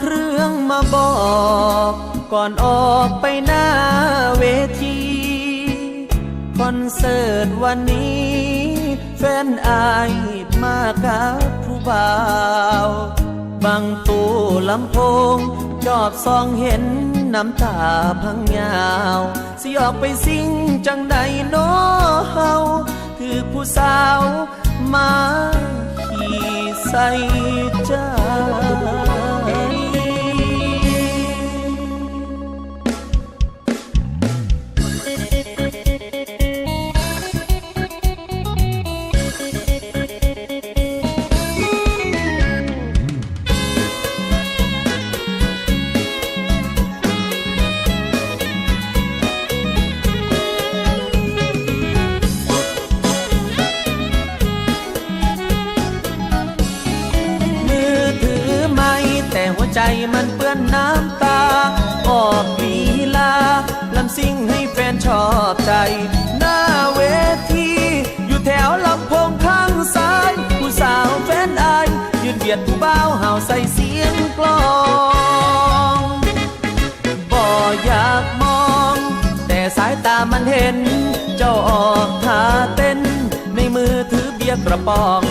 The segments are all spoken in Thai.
เครื่องมาบอก ก่อนออกไปหน้าเวที คอนเสิร์ตวันนี้ แฟนอายมากับผู้บ่าวบางตู้ลำโพง จอบซองเห็นน้ำตาพังยาว สิออกไปสิ่งจังใดโน้เฮาคือผู้สาวมาขี่ใส่ใจ มันเปื้อนน้ำตา ออกลีลาลำซิ่งให้แฟนชอบใจ หน้าเวที อยู่แถวลำโพงข้างซ้าย ผู้สาวแฟนอาย ยืนเบียดผู้บ่าวห่าใส่เสียงกลองบ่อยากมอง แต่สายตามันเห็น เจ้าออกท่าเต้น ในมือถือเบียร์กระป๋อง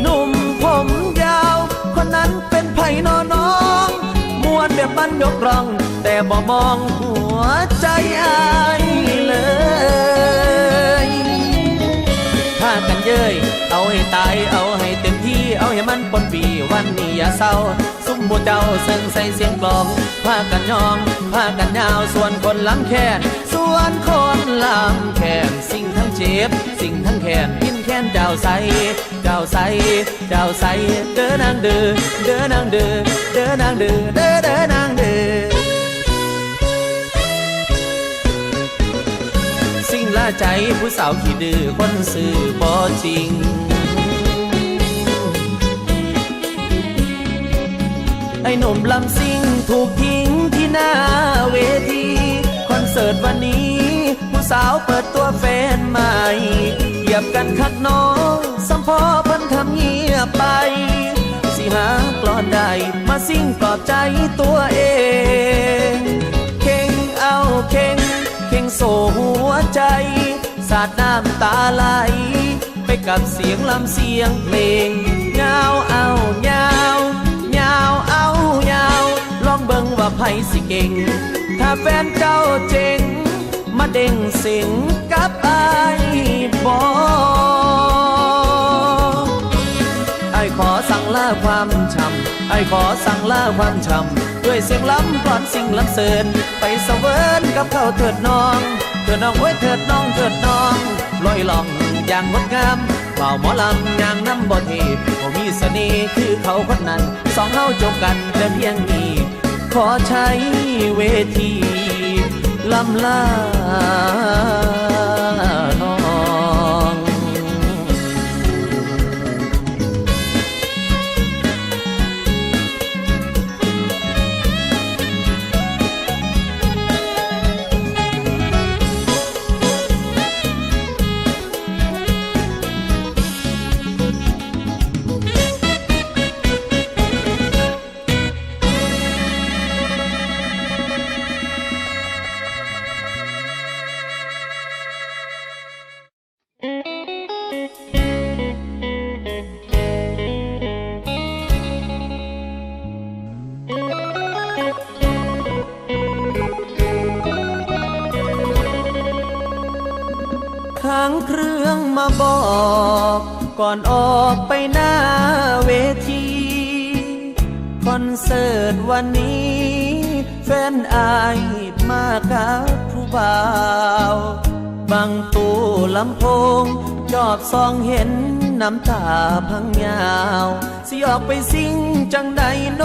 หนุ่มผมยาว คนนั้นเป็นไผ่นอน อนแบบมันยกร่อง แต่บ่มองหัวใจอายเลย ถ้ากันเย้ยเอาให้ตายเอาให้เต็มที่เอาให้มันปนปีวันนี้อย่าเศร้าซุ้มหมูเจ้าเสิงใส่เสียงกลองผ้ากันยองผ้ากันยาวส่วนคนลำแคนส่วนคน ลำแคนสิ่งทั้งเจ็บ สิ่งทั้งแคนพินแคนเจ้าใสเจ้าใสเจ้าใสเด้อนางเด้อเด้อนางเด้อเด้อนางเด้อเด้อเด้อนางเด้อสิ่งละใจผู้สาวขี้ดื้อคนสื่อบ่จริงไอ้หนุ่มลำซิ่งถูกทิ้งที่หน้าเวที คอนเสิร์ตวันนี้าวเปิดตัวแฟนใหม่เหยียบกันคักน้องสัมพอพันทำเงียบไป สิหากลอนใดมาซิ่งปลอบใจตัวเอง เข่งเอาเข่งเข่งโซหัวใจ สาดน้ำตาไหล ไปกับเสียงลำเสียงเพลงยาวเอายาวยาวเอายาวลองเบิ่งว่าไผสิเก่ง ถ้าแฟนเจ้าเจ๋ง เด้งสียงกับไอ้บอไอ้ขอสั่งลาความช้ำไอ้ขอสั่งลาความช้ำด้วยเสียงล้ำกลอนสิ่งล้ำเสริญไปเสวินกับเขาเถิดน้องเถิดน้องไว้ยเถิดน้องเถิดน้องลอยล่องอย่างงดงามเป่าหมอลำอย่างน้ำบ่ทีบ่มีเสน่ห์คือเขาคนนั้น สองเฮาจบกันแต่เพียงนี้ ขอใช้เวที ลำลาางเครื่องมาบอก ก่อนออกไปหน้าเวที คอนเสิร์ตวันนี้ แฟนอายมากับผู้บ่าวบางตู้ลำโพง จอบซองเห็นน้ำตาพังยาว สิออกไปสิ่งจังใดโน